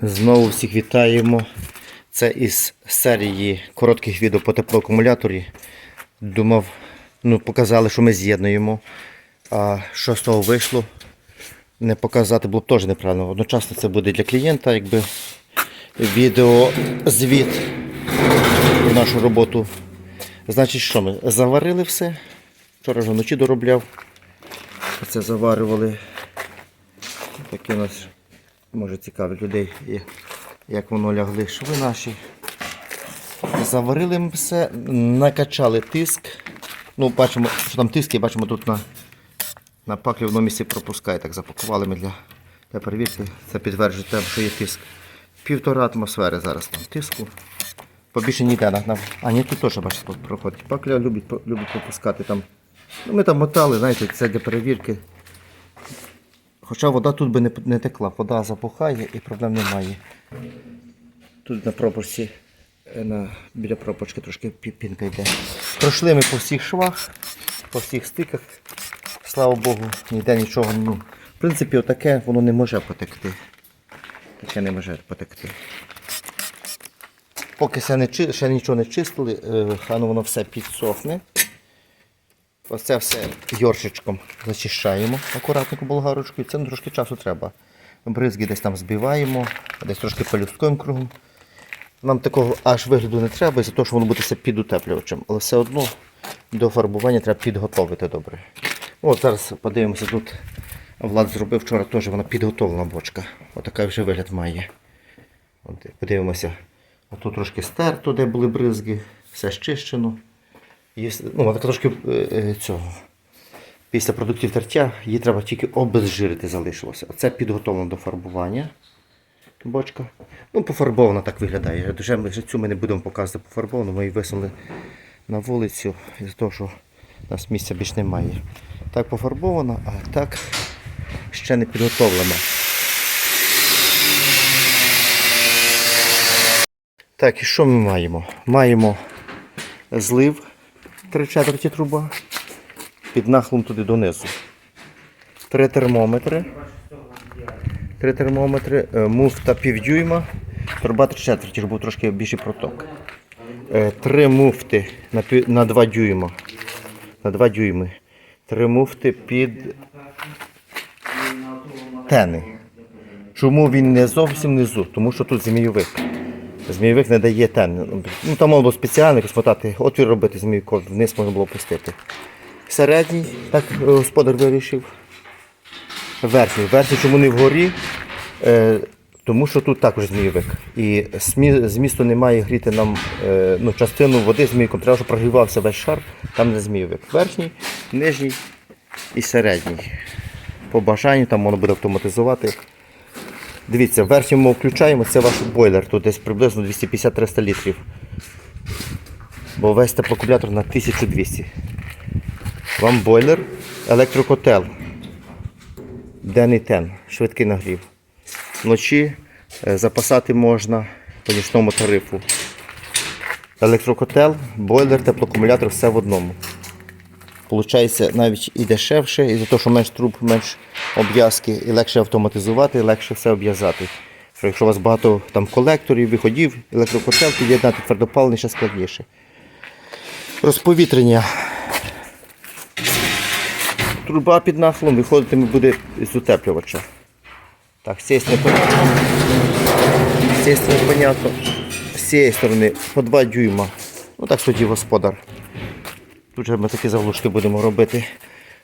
Знову всіх вітаємо. Це із серії коротких відео по теплоакумуляторі. Думав, ну, показали, що ми з'єднуємо. А що з того вийшло, не показати було б теж неправильно. Одночасно це буде для клієнта, якби відеозвіт про нашу роботу. Значить, що ми? Заварили все. Вчора вже вночі доробляв. Це заварювали. Такі у нас може цікавить людей, як воно лягли шви наші. Заварили ми все, накачали тиск. Ну, бачимо, що там тиск, і бачимо тут на, на паклі в одному місці пропускає. Так запакували ми для, для перевірки. Це підтверджує те, що є тиск. Півтора атмосфери зараз там тиску. Побільше ніде. На, а ні, тут теж бачите, проходить. Пакля любить, любить пропускати там. Ну, ми там мотали, знаєте, це для перевірки. Хоча вода тут би не, не текла, вода запухає і проблем немає. Тут на пропорці, е, на, біля пропочки трошки пі- пінка йде. Пройшли ми по всіх швах, по всіх стиках. Слава Богу, ніде нічого. Ну, в принципі, отаке воно не може потекти. Таке не може потекти. Поки ще, не, ще нічого не чистили, е, хай воно все підсохне. Оце все йоршичком зачищаємо акуратненько болгарочкою. Це трошки часу треба. Бризки десь там збиваємо, десь трошки полюскуємо кругом. Нам такого аж вигляду не треба, за того, що воно буде під утеплювачем. Але все одно до фарбування треба підготовити добре. От зараз подивимося, тут Влад зробив вчора теж вона підготовлена бочка. Отакий вже вигляд має. От, подивимося. Тут трошки стерто, де були бризги, все щищено. Ну, вона трошки е, е, цього. Після продуктів тертя її треба тільки обезжирити залишилося. Оце підготовлено до фарбування. Бочка. Ну, пофарбована так виглядає. Вже, ми- цю ми не будемо показувати пофарбовану, ми її висунули на вулицю із того, що у нас місця більш немає. Так пофарбована, а так ще не підготовлена. Так, і що ми маємо? Маємо злив 3 четверті труба під нахлом туди донизу. Три термометри. Три термометри, е, муфта півдюйма, труба 3 четверті, щоб був трошки більший проток. Е, Три муфти на, 2 дюйма. На 2 дюйми. Три муфти під тени. Чому він не зовсім внизу? Тому що тут змійовик. Змійовик не дає тен. Ну там мало було спеціально якось мотати, отвір робити змійко, вниз можна було пустити. Середній, так е, господар вирішив. Верхній. Верхній, чому не вгорі? Е, тому що тут також змійовик. І змісту немає гріти нам е, ну, частину води змійком. Треба, щоб прогрівався весь шар, там не змійовик. Верхній, нижній і середній. По бажанню там воно буде автоматизувати. Дивіться, верхньому включаємо, це ваш бойлер, тут десь приблизно 250-300 літрів. Бо весь теплоакумулятор на 1200. Вам бойлер, електрокотел. Денний тен, швидкий нагрів. Вночі е, запасати можна по нічному тарифу. Електрокотел, бойлер, теплоакумулятор все в одному. Получається навіть і дешевше, і за те, що менш труб, менш обв'язки, і легше автоматизувати, і легше все обв'язати. Що Якщо у вас багато там колекторів, виходів, електрокотел, під'єднати твердопаливний ще складніше. Розповітрення. Труба під нахилом виходитиме буде з утеплювача. Так, з цієї сторони, сторони понятно. З цієї сторони по 2 дюйма. Ну так тоді господар. Тут же ми такі заглушки будемо робити,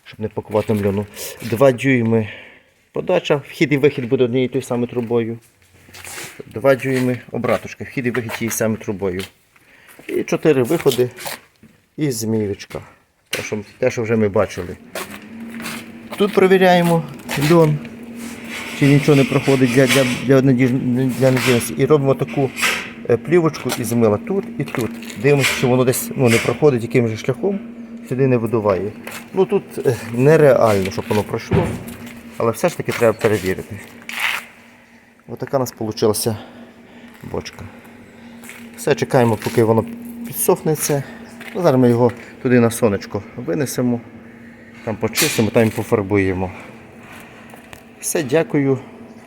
щоб не пакувати мльону. Два дюйми подача, вхід і вихід буде однією тою самою трубою. Два дюйми обраточка, вхід і вихід тією самою трубою. І чотири виходи і зміючка. Те, що, те, що вже ми бачили. Тут перевіряємо льон, чи нічого не проходить для, для, для, для надійності. І робимо таку е, плівочку із мила тут і тут. Дивимося, що воно десь ну, не проходить яким же шляхом, сюди не видуває. Ну тут е, нереально, щоб воно пройшло, але все ж таки треба перевірити. Отака у нас вийшла бочка. Все, чекаємо, поки воно підсохнеться. Ну, зараз ми його туди на сонечко винесемо, там почистимо, там пофарбуємо. Все, дякую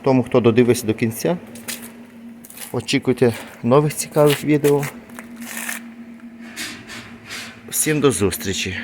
тому, хто додивився до кінця. Очікуйте нових цікавих відео. Всім до зустрічі!